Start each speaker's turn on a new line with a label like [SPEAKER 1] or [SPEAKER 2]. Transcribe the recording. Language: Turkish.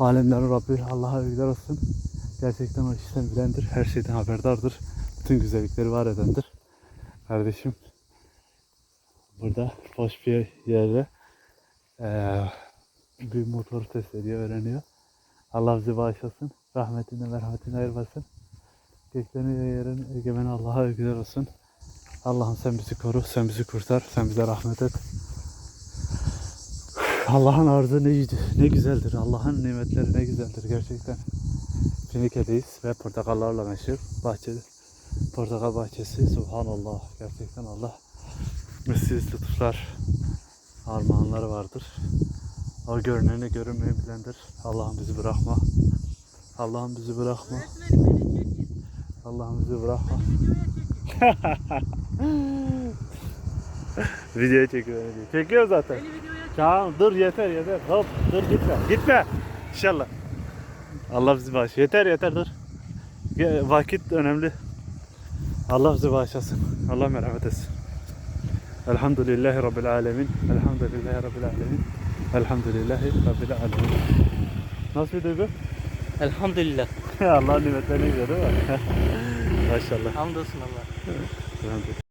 [SPEAKER 1] Alemlerin Rabbi Allah'a övgüler olsun. Gerçekten o işten bilendir. Her şeyden haberdardır. Bütün güzellikleri var edendir. Kardeşim burada boş bir yerde eee bir motoru test ediyor, öğreniyor. Allah bizi bağışlasın. Rahmetinden merhametinden ayırmasın. Göklerin yerin egemen Allah'a övgüler olsun. Allah'ım sen bizi koru, sen bizi kurtar, sen bize rahmet et. Allah'ın arzı ne, ne güzeldir, Allah'ın nimetleri ne güzeldir gerçekten. Finike'deyiz ve portakallarla meşhur bahçe, portakal bahçesi. Subhanallah, gerçekten Allah üstsiz lütuflar, armağanları vardır. O görüneni görünmeyi bilendir. Allah'ım bizi bırakma. Allah'ım bizi bırakma. Allah'ım bizi bırakma. Videoya çekiyor beni diyor. Çekiyor zaten. Tamam dur yeter yeter. Hop dur gitme. Gitme. İnşallah. Allah bizi bağışlasın. Yeter yeter dur. Vakit önemli. Allah bizi bağışlasın. Allah merhamet etsin. Elhamdülillahi Rabbil Alemin. Elhamdülillahi Rabbil Alemin. Elhamdülillahi Rabbil Alemin. Nasıl bir duygu?
[SPEAKER 2] Elhamdülillah.
[SPEAKER 1] Allah'ın nimetlerini güzel değil mi? Maşallah.
[SPEAKER 2] Hamdolsun Allah.
[SPEAKER 1] Elhamdülillah.